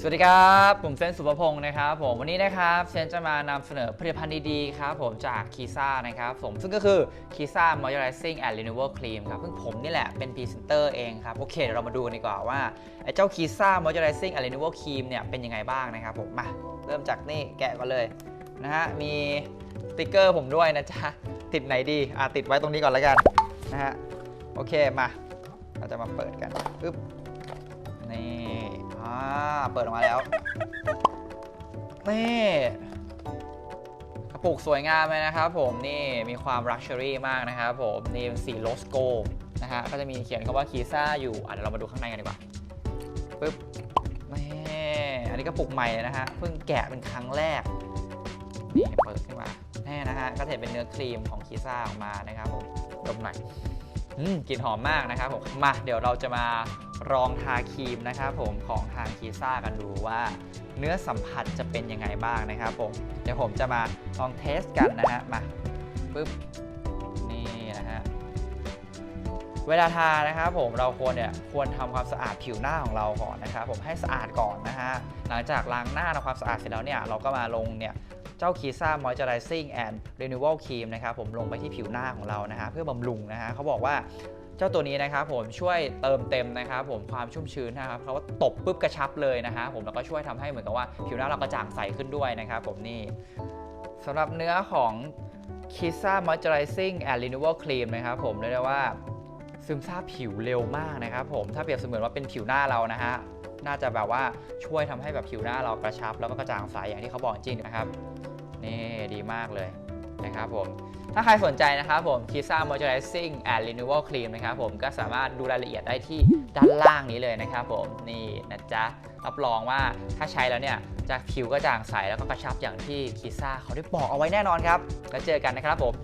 สวัสดีครับ ผมเซนสุภพงศ์นะครับผมวันนี้นะครับเซนจะมานำเสนอผลิตภัณฑ์ดีๆครับผมจากคีซ่านะครับผมซึ่งก็คือคีซ่า Moisturizing and Renewal Cream ครับซึ่งผมนี่แหละเป็นพรีเซนเตอร์เองครับ โอเคเดี๋ยวเรามาดูกันดีกว่าว่าไอ้เจ้าคีซ่า Moisturizing and Renewal Cream เนี่ยเป็นยังไงบ้างนะครับผมมาเริ่มจากนี่แกะก่อนเลยนะฮะมีสติกเกอร์ผมด้วยนะจ๊ะติดไหนดีอะติดไว้ตรงนี้ก่อนแล้วกันนะฮะโอเคมาเราจะมาเปิดกันปึ๊บนี่ เปิดออกมาแล้ว นี่กระปุกสวยงามเลยนะครับผมนี่มีความรักชัวรี่มากนะครับผมนี่เป็นสีโลสโกนะฮะก็จะมีเขียนคำว่าคีซ่าอยู่อะเดี๋ยวเรามาดูข้างในกันดีกว่าปึ๊บนี่อันนี้กระปุกใหม่นะฮะเพิ่งแกะเป็นครั้งแรกนี่เปิดขึ้นมาแน่นะฮะก็จะเห็นเป็นเนื้อครีมของคีซ่าออกมานะครับผมดมหน่อยอืมกลิ่นหอมมากนะครับผมมาเดี๋ยวเราจะมา ลองทาครีมนะครับผมของทางคีซ่ากันดูว่า เนื้อสัมผัสจะเป็นยังไงบ้างนะครับผมเดี๋ยวผมจะมาลองเทสกันนะฮะมาปึ๊บนี่นะฮะเวลาทานะครับผมเราควรเนี่ยควรทำความสะอาดผิวหน้าของเราก่อนนะครับผมให้สะอาดก่อนนะฮะหลังจากล้างหน้าทำความสะอาดเสร็จแล้วเนี่ยเราก็มาลงเนี่ยเจ้าคีซ่า Moisturizing and Renewal Cream นะครับผมลงไปที่ผิวหน้าของเรานะฮะเพื่อบำรุงนะฮะเขาบอกว่า เจ้าตัวนี้นะครับผมช่วยเติมเต็มนะครับผมความชุ่มชื้นนะครับเพราะว่าตบปุ๊บกระชับเลยนะฮะผมแล้วก็ช่วยทำให้เหมือนกับว่าผิวหน้าเรากระจ่างใสขึ้นด้วยนะครับผมนี่สำหรับเนื้อของ Kissa Moisturizing and Renewal Cream นะครับผมเรียกได้ว่าซึมซาบผิวเร็วมากนะครับผมถ้าเปรียบเสมือนว่าเป็นผิวหน้าเรานะฮะน่าจะแบบว่าช่วยทำให้แบบผิวหน้าเรากระชับ แล้วก็กระจ่างใสอย่างที่เขาบอกจริงนะครับนี่ดีมากเลย นะครับผมถ้าใครสนใจนะครับผม Kisa Moisturizing and Renewal Cream นะครับผมก็สามารถดูรายละเอียดได้ที่ด้านล่างนี้เลยนะครับผมนี่นะจ๊ะรับรองว่าถ้าใช้แล้วเนี่ยจะผิวก็จางใสแล้วก็กระชับอย่างที่ Kisa เขาได้บอกเอาไว้แน่นอนครับ แล้วเจอกันนะครับผม